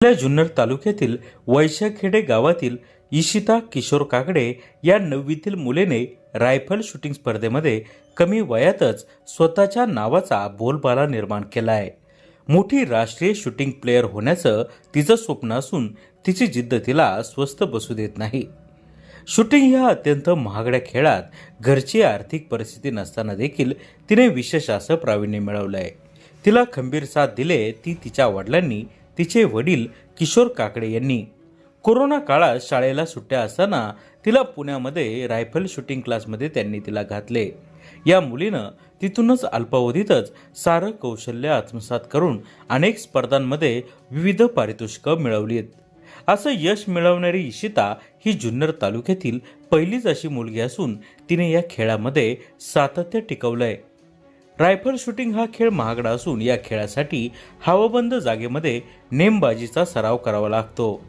आपल्या जुन्नर तालुक्यातील वैशाखेडे गावातील इशिता किशोर काकडे या नववीतील मुलेने रायफल शूटिंग स्पर्धेमध्ये कमी वयातच स्वतःच्या नावाचा बोलबाला निर्माण केला आहे. मोठी राष्ट्रीय शूटिंग प्लेअर होण्याचं तिचं स्वप्न असून तिची जिद्द तिला स्वस्त बसू देत नाही. शूटिंग ह्या अत्यंत महागड्या खेळात घरची आर्थिक परिस्थिती नसताना देखील तिने विशेष असं प्रावीण्य मिळवलं आहे तिला खंबीर साथ दिले ती तिच्या वडिलांनी तिचे वडील किशोर काकडे यांनी. कोरोना काळात शाळेला सुट्ट्या असताना तिला पुण्यामध्ये रायफल शूटिंग क्लासमध्ये त्यांनी तिला घातले. या मुलीनं तिथूनच अल्पावधीतच सारं कौशल्य आत्मसात करून अनेक स्पर्धांमध्ये विविध पारितोषिकं मिळवली आहेत असं यश मिळवणारी इशिता ही जुन्नर तालुक्यातील पहिलीच अशी मुलगी असून तिने या खेळामध्ये सातत्य टिकवलंय. रायफल शूटिंग हा खेळ महागडा असून या खेळासाठी हवाबंद जागेमध्ये नेमबाजीचा सराव करावा लागतो.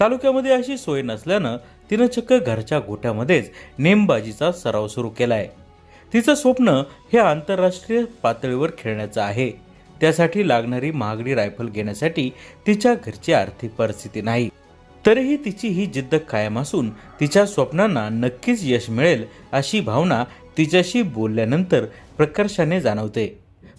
तालुक्यामध्ये अशी सोय नसल्यानं तिनं चक्क घरच्या गोठ्यामध्येच नेमबाजीचा सराव सुरू केलाय. तिचं स्वप्न हे आंतरराष्ट्रीय पातळीवर खेळण्याचं आहे. त्यासाठी लागणारी महागडी रायफल घेण्यासाठी तिच्या घरची आर्थिक परिस्थिती नाही. तरीही तिची ही जिद्द कायम असून तिच्या स्वप्नांना नक्कीच यश मिळेल अशी भावना तिच्याशी बोलल्यानंतर प्रकर्षाने जाणवते.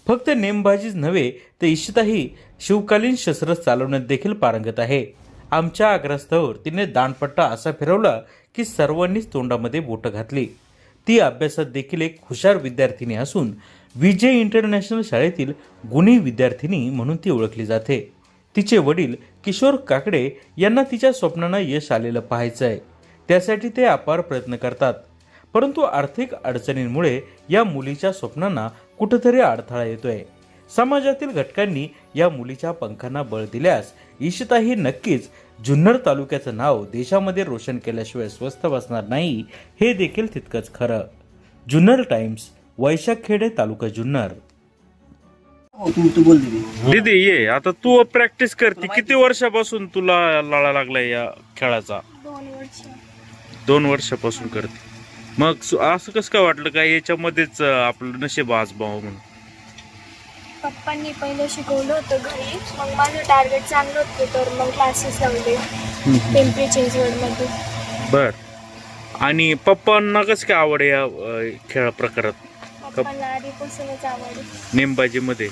फक्त नेमबाजीच नव्हे तर इशिताही शिवकालीन शस्त्र चालवण्यात देखील पारंगत आहे. आमच्या आग्रस्तावर तिने दाणपट्टा असा फिरवला की सर्वांनीच तोंडामध्ये बोटं घातली. ती अभ्यासात देखील एक हुशार विद्यार्थिनी असून विजय इंटरनॅशनल शाळेतील गुणी विद्यार्थिनी म्हणून ती ओळखली जाते. तिचे वडील किशोर काकडे यांना तिच्या स्वप्नांना यश आलेलं पाहायचं आहे त्यासाठी ते अपार प्रयत्न करतात. परंतु आर्थिक अडचणींमुळे या मुलीच्या स्वप्नांना कुठंतरी अडथळा येतोय. समाजातील घटकांनी या मुलीच्या पंखांना बळ दिल्यास ईशिताही नक्कीच जुन्नर तालुक्याचं नाव देशामध्ये रोशन केल्याशिवाय स्वस्थ बसणार नाही हे देखील तितकंच खरं. जुन्नर टाइम्स वैशाख खेडे तालुका जुन्नर. हो तू तू बोल दीदी दीदी ये आता तू प्रॅक्टिस करते. किती वर्षापासून तुला लळा लागलाय या खेळाचा? दोन वर्षापासून करते. मग असं कसं काय वाटलं काय याच्यामध्येच आपलं नशीब आजबाव म्हणून? पप्पांनी पहिलं शिकवलं होतं घरी. मग माझं टार्गेट चांगलं होतं तर मग क्लासेस लावले. पिंपरी चिंचवडमध्ये बर. आणि पप्पांना कसं काय आवड या खेळ प्रकारात? पप्पांना आधीपासूनच आवड नेमबाजीमध्ये.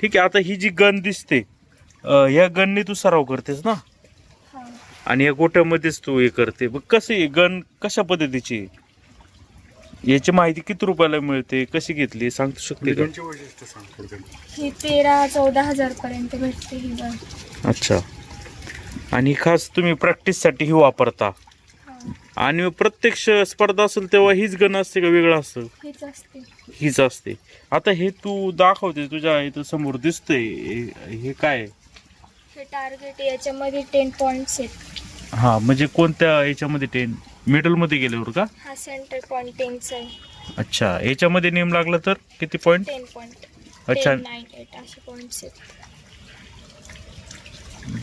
ठीक आहे आता ही जी गन दिसते या गनने तू सराव करतेस ना? हां. आणि या गोट्यामध्येच तू हे करते. मग कसं गन कशा पद्धतीची आहे? याची माहिती किती रुपयाला मिळते? कशी घेतली? सांगू शकते का? ही तेरा चौदा हजार पर्यंत भेटते ही अच्छा. आणि खास तुम्ही प्रॅक्टिससाठी ही वापरता. हां. आणि प्रत्यक्ष स्पर्धा असेल तेव्हा हीच गण असते का वेगळं असतं? हीच असते. हीच असते. आता हे तू दाखवते तुझ्या इथं समोर दिसतंय. हे- हे काय? आहे? हे टार्गेट याच्यामध्ये टेन पॉईंट्स आहेत. हा म्हणजे कोणत्या याच्यामध्ये टेन मिडलमध्ये गेल्यावर का? हा सेंटर पॉईंट टेनचा आहे. अच्छा याच्यामध्ये नेम लागला तर किती पॉईंट टेन पॉईंट अच्छा. टेन नाईन एट असे पॉईंट्स आहेत.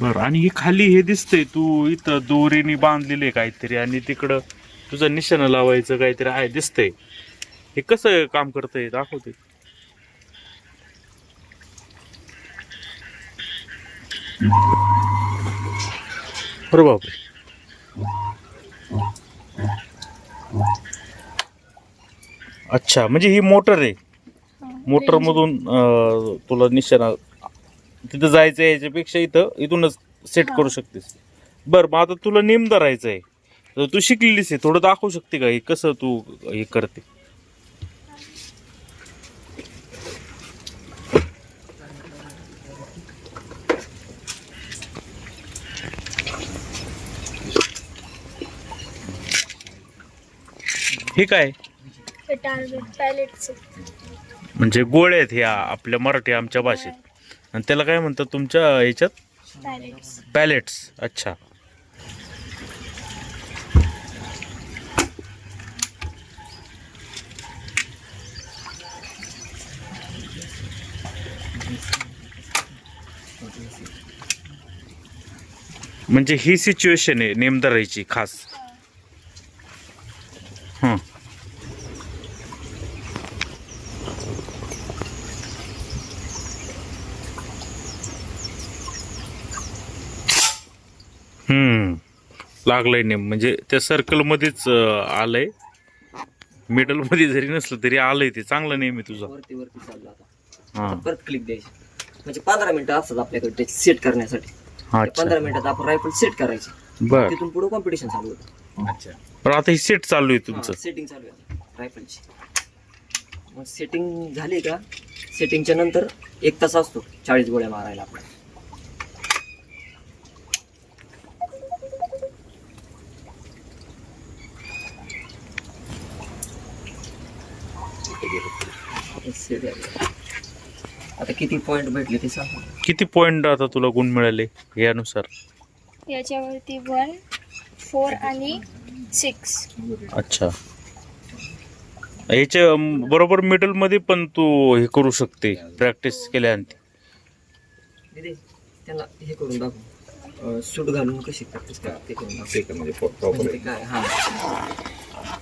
बरं आणि हे खाली हे दिसतंय तू इथं दोरीने बांधलेले काहीतरी आणि तिकडं तुझं निशाणं लावायचं काहीतरी आहे दिसतंय. हे कसं काम करतंय दाखवते बरं बापरे. अच्छा म्हणजे ही मोटर आहे. मोटर मधून अं, तुला निशाणा तिथं जायचं आहे याच्यापेक्षा इथं इथूनच सेट. करू शकतेस. बर मग आता तुला नेम धरायचं आहे तर तू शिकलेलीस आहे थोडं दाखवू शकते का हे? कसं तू हे करते? हे काय? हे म्हणजे गोळे आहेत ह्या आपल्या मराठी आमच्या भाषेत. आणि त्याला काय म्हणतात तुमच्या ह्याच्यात? पॅलेट्स पॅलेट्स अच्छा. म्हणजे ही सिच्युएशन आहे नेमदाराची खास. लागलंय नेम. म्हणजे त्या सर्कल मध्येच अं, आलंय. मिडलमध्ये जरी नसलं तरी आलंय ते. चांगलं नेम आहे तुझा. वरती वरती चाललं आता. हा. आता परत क्लिक द्यायची. म्हणजे पंधरा मिनिटं असतात आपल्याकडे सेट करण्यासाठी. पंधरा मिनिटात आपण रायफल सेट करायची. बर. तिथून पुढे कॉम्पिटिशन चालू होतं. पण आता ही सेट चालू आहे तुमचं. सेटिंग चालू आहे रायफलची मग सेटिंग झाली का? सेटिंगच्या नंतर एक तास असतो. चाळीस गोळ्या मारायला आपण आता किती पॉइंट भेटले ते सांग. किती पॉइंट आता तुला गुण मिळाले यानुसार? याच्यावरती वन फोर आणि सिक्स अच्छा. याच्या बरोबर मिडलमध्ये पण तू हे करू शकते प्रॅक्टिस केल्यानंतर. दिदी त्यांना हे करून दाखव. सूट घालून कशी प्रॅक्टिस करते ते करून दाखव. म्हणजे ते काय हा.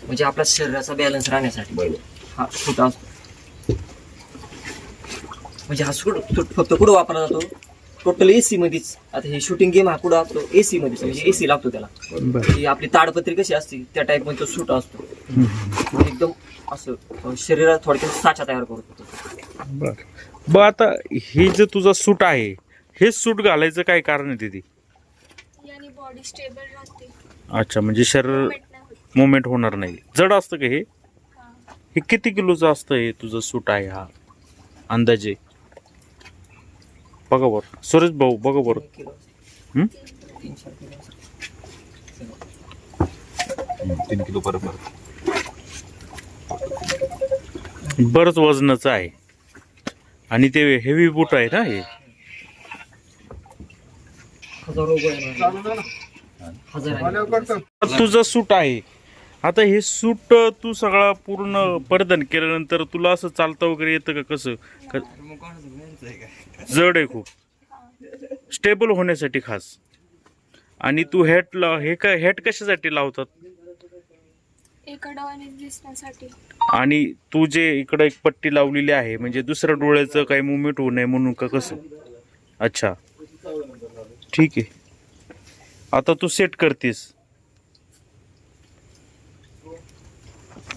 म्हणजे आपल्या शरीराचा बॅलन्स राहण्यासाठी. हा सूट असतो. म्हणजे हा सूट फक्त कुठं वापरला जातो? टोटल एसी मध्येच. आता हे शूटिंग गेम हा कुठं असतो? एसी मध्येच. म्हणजे एसी लागतो त्याला. ही आपली ताडपत्री कशी असते त्या टाईपमध्ये तो सूट असतो. एकदम असं शरीरात थोडक्यात साचा तयार करतो बर. ब आता हे जे तुझा सूट आहे हे सूट घालायचं काय कारण आहे तिथे? याने बॉडी स्टेबल राहते. अच्छा म्हणजे शरीर. मुवमेंट होणार नाही. जड असतं का हे? हा. हे किती किलोचं असतं हे तुझं सूट आहे हा? अंदाजे. बघा बरं. सुरेश भाऊ बघा बरं. हं? तीन किलो बरोबर बरंच वजनाचं आहे. आणि ते हेवी बूट आहे ना हे. तुझं सूट आहे. आता हे सूट तू सगळा पूर्ण परिधान केल्यानंतर तुला असं चालता वगैरे येतं का कसं? का- जड आहे खूप. स्टेबल होण्यासाठी खास. आणि तू हॅट ला हे काय हॅट कशासाठी लावतात? एका डोळ्याने दिसण्यासाठी. आणि तू जे इकडं एक पट्टी लावलेली आहे म्हणजे दुसऱ्या डोळ्याचं काही मुवमेंट होऊ नये म्हणून का कसं? अच्छा. ठीक आहे. आता तू सेट करतेस.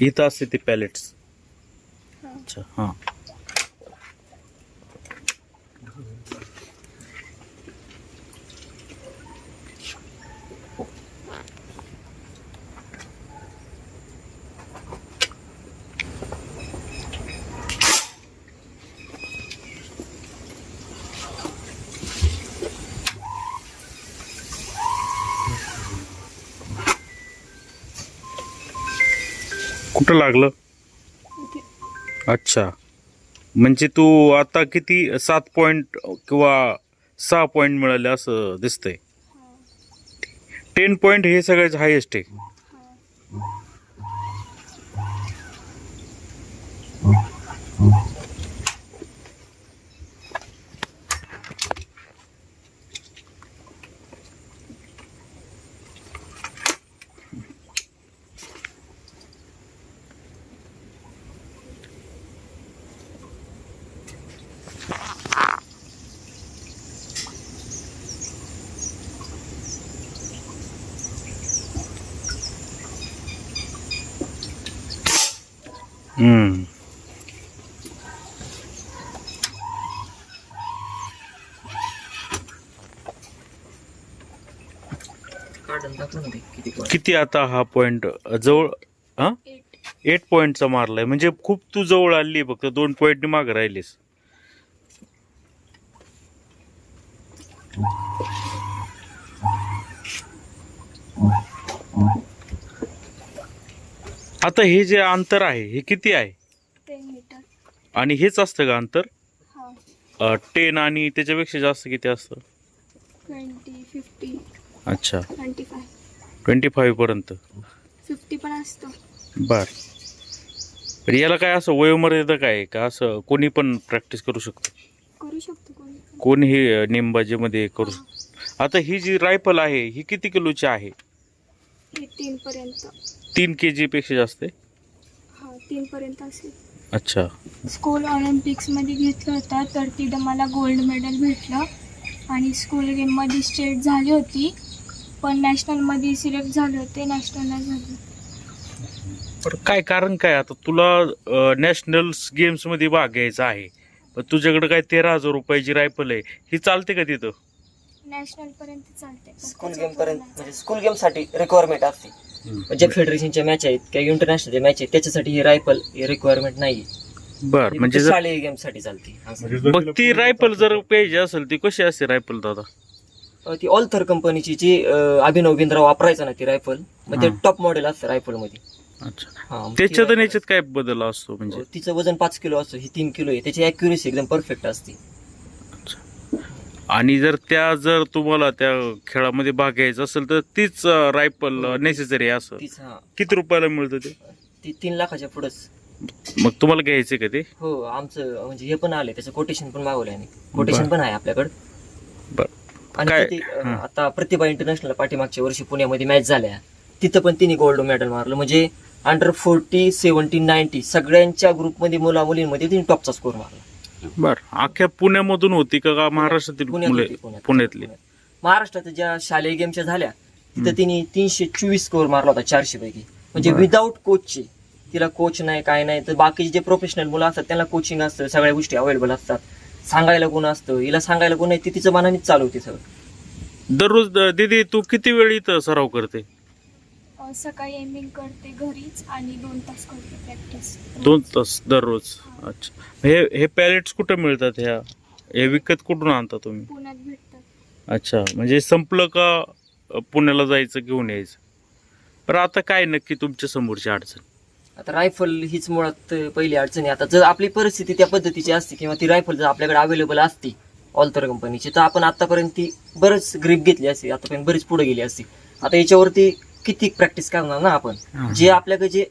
इथं असते ते पॅलेट्स अच्छा हां। कुठं लागलं? अच्छा. म्हणजे तू आता किती सात पॉइंट किंवा सहा पॉइंट मिळाले असं दिसतंय. टेन पॉइंट हे सगळ्यात हायेस्ट आहे. किती आता हा पॉइंट जवळ हा? एट एट पॉइंटचा मारलाय. म्हणजे खूप तू जवळ आली फक्त. दोन पॉइंट मागे राहिलीस. आता हे जे अंतर आहे हे किती आहे? Ten metre. आणि हेच असतं का अंतर? हा. टेन आणि त्याच्यापेक्षा जास्त किती असतं? ट्वेंटी फिफ्टी अच्छा. ट्वेंटी फाय ट्वेंटी फाईव्ह पर्यंत. फिफ्टी पण असतो. बर. पण याला काय असं वयोमर्यादा काय आहे? का असं कोणी पण प्रॅक्टिस करू शकतो? करू शकतो कोणी अं, नेमबाजीमध्ये करू शकतो? आता ही जी रायफल आहे ही किती किलोची आहे? हे तीन पर्यंत. तीन के जी पेक्षा जास्त आहे? हा तीन पर्यंत असेल. अच्छा. स्कूल ऑलिम्पिक्समध्ये घेतलं होतं तर तिथं मला गोल्ड मेडल भेटलं. आणि स्कूल गेममध्ये स्टेट झाली होती पण नॅशनलमध्ये सिलेक्ट झाले होते नॅशनलला झाले पण काय कारण काय? आता तुला नॅशनल गेम्समध्ये भाग घ्यायचा आहे पण तुझ्याकडे काय तेरा हजार रुपयाची रायफल आहे ही चालते का तिथं? नॅशनलपर्यंत चालते. पण स्कूल गेम पर्यंत पुढे म्हणजे स्कूल गेमसाठी रिक्वायरमेंट असते. ज्या फेडरेशनच्या मॅच आहेत किंवा इंटरनॅशनल मॅच आहेत त्याच्यासाठी ही रायफल ही रिक्वायरमेंट नाही बर म्हणजे जर शालेय गेमसाठी चालते. असं. मग ती रायफल जर पाहिजे असेल ती कशी असते रायफल दादा? अं, ती ऑलथर कंपनीची जी अं, अभिनव बिंद्रा वापरायचा ना ती रायफल मग ते हा. टॉप मॉडेल असतं रायफलमध्ये. अच्छा. हा, मग ती त्याच्यात आणि rifle याच्यात काय बदल असतो म्हणजे? असते. तिचं वजन पाच किलो असतं ही तीन किलो आहे त्याची अॅक्युरेसी एकदम परफेक्ट असते. आणि जर त्या जर तुम्हाला त्या खेळामध्ये भाग घ्यायचा असेल तर तीच रायफल नेसेसरी आहे असं. तीच हा. किती रुपयाला मिळतं ते? ती तीन लाखाच्या पुढंच. मग तुम्हाला घ्यायचे का ते? हो आमचं म्हणजे हे पण आले त्याचं कोटेशन पण मागवलं आहे कोटेशन पण आहे आपल्याकडं. बर. आणि काय- किती, अं, हं. आता प्रतिभा इंटरनॅशनल पाठीमागच्या वर्षी पुण्यामध्ये मॅच झाल्या. तिथं पण तिने गोल्ड मेडल मारलं. म्हणजे अंडर फोर्टी सेव्हन्टी नाईन्टी सगळ्यांच्या ग्रुपमध्ये मुला मुलींमध्ये तिने टॉपचा स्कोर मारला. बर. अख्ख्या पुण्यामधून होती का का महाराष्ट्रातील पुण्यात मुले होती, पुण्यात. पुण्यातली? महाराष्ट्रात ज्या शालेय गेमच्या झाल्या तिथं तिने तीनशे चोवीस स्कोर मारला होता चारशे पैकी. म्हणजे विदाऊट कोचचे तिला कोच नाही काय नाही. तर बाकीचे जे प्रोफेशनल मुलं असतात त्यांना कोचिंग असतं सगळ्या गोष्टी अवेलेबल असतात. सांगायला कोण असतं? हिला सांगायला कोण नाही ती तिचं मनानेच चालू होती सगळं. दररोज द- दीदी तू किती वेळ इथं सराव करते? सकाळी एमिंग करते घरीच आणि दोन तास करते प्रॅक्टिस दोन तास दररोज? अच्छा. हे हे पॅलेट्स कुठं मिळतात ह्या? हे विकत कुठून आणता तुम्ही? पुण्यात भेटतात. अच्छा. म्हणजे संपलं का अ, पुण्याला जायचं घेऊन यायचं? पण आता काय नक्की तुमच्या समोरची अडचण? आता रायफल हीच मुळात पहिली अडचणी आता जर आपली परिस्थिती त्या पद्धतीची असते किंवा ती रायफल जर आपल्याकडे अवेलेबल असती ऑल्थर कंपनीची तर आपण आतापर्यंत ती बरंच ग्रीप घेतली असती. आतापर्यंत बरीच पुढे गेली असती. आता याच्यावरती किती प्रॅक्टिस करणार ना आपण? जे आपल्याकडे जे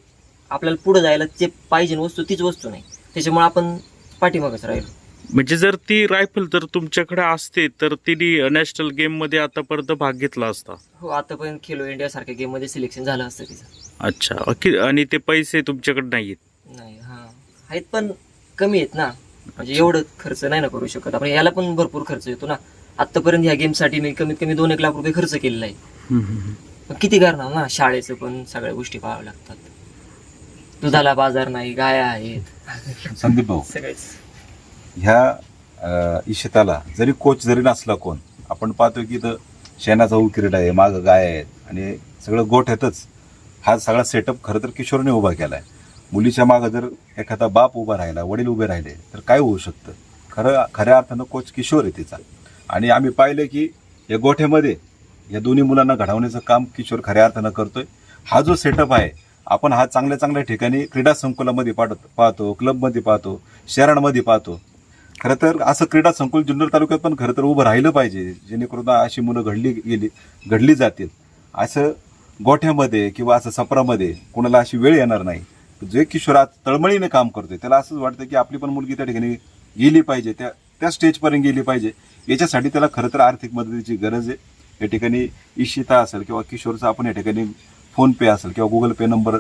आपल्याला पुढे जायला जे पाहिजे वस्तू तीच वस्तू नाही. त्याच्यामुळे आपण पाठीमागच राहिलो. म्हणजे जर ती रायफल जर तुमच्याकडे असते तर तिने नॅशनल गेममध्ये आतापर्यंत भाग घेतला असता? हो आतापर्यंत खेलो इंडिया सारख्या गेममध्ये सिलेक्शन झालं असतं तिचं. अच्छा. आणि ते पैसे तुमच्याकडे नाहीयेत? नाही हा. आहेत पण कमी आहेत ना. म्हणजे एवढं खर्च नाही ना करू शकत आपण. याला पण भरपूर खर्च येतो ना. आतापर्यंत ह्या गेमसाठी मी कमीत कमी दोन एक लाख रुपये खर्च केलेला आहे. किती करणार ना? शाळेचं पण सगळ्या गोष्टी पाहाव्या लागतात. दुधाला बाजार नाही गाया आहेत. संदीप भाऊ सगळेच. ह्या इशिताला जरी कोच जरी नसला कोण आपण पाहतो की इथं शेणाचा उकिरडा आहे मागं गाय आहेत आणि सगळं गोठ्यातच हा सगळा सेटअप खरं तर किशोरने उभा केला आहे मुलीच्या मागं जर एखादा बाप उभा राहिला वडील उभे राहिले तर काय होऊ शकतं? खरं खऱ्या अर्थानं कोच किशोर आहे तिचा. आणि आम्ही पाहिलं की या गोठ्यामध्ये या दोन्ही मुलांना घडवण्याचं काम किशोर खऱ्या अर्थानं करतोय. हा जो सेटअप आहे आपण हा चांगल्या चांगल्या ठिकाणी क्रीडा संकुलामध्ये पाहतो पाहतो क्लबमध्ये पाहतो शहरांमध्ये पाहतो. खरं तर असं क्रीडा संकुल जुन्नर तालुक्यात पण खरं तर उभं राहिलं पाहिजे जेणेकरून अशी मुलं घडली गेली घडली जातील. असं गोठ्यामध्ये किंवा असं सपरामध्ये कोणाला अशी वेळ येणार नाही. जे किशोर आज तळमळीने काम करतोय त्याला असंच वाटतं की आपली पण मुलगी त्या ठिकाणी गेली पाहिजे त्या त्या स्टेजपर्यंत गेली पाहिजे. याच्यासाठी त्याला खरं तर आर्थिक मदतीची गरज आहे. या ठिकाणी इशिता असेल किंवा किशोरचा आपण या ठिकाणी फोनपे असेल किंवा गुगल पे नंबर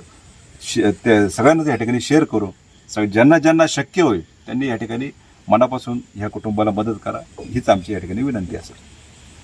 शे- ते सगळ्यांनाच या ठिकाणी शेअर करू सग ज्यांना ज्यांना शक्य होईल त्यांनी या ठिकाणी मनापासून ह्या कुटुंबाला मदत करा हीच आमची या ठिकाणी विनंती असेल.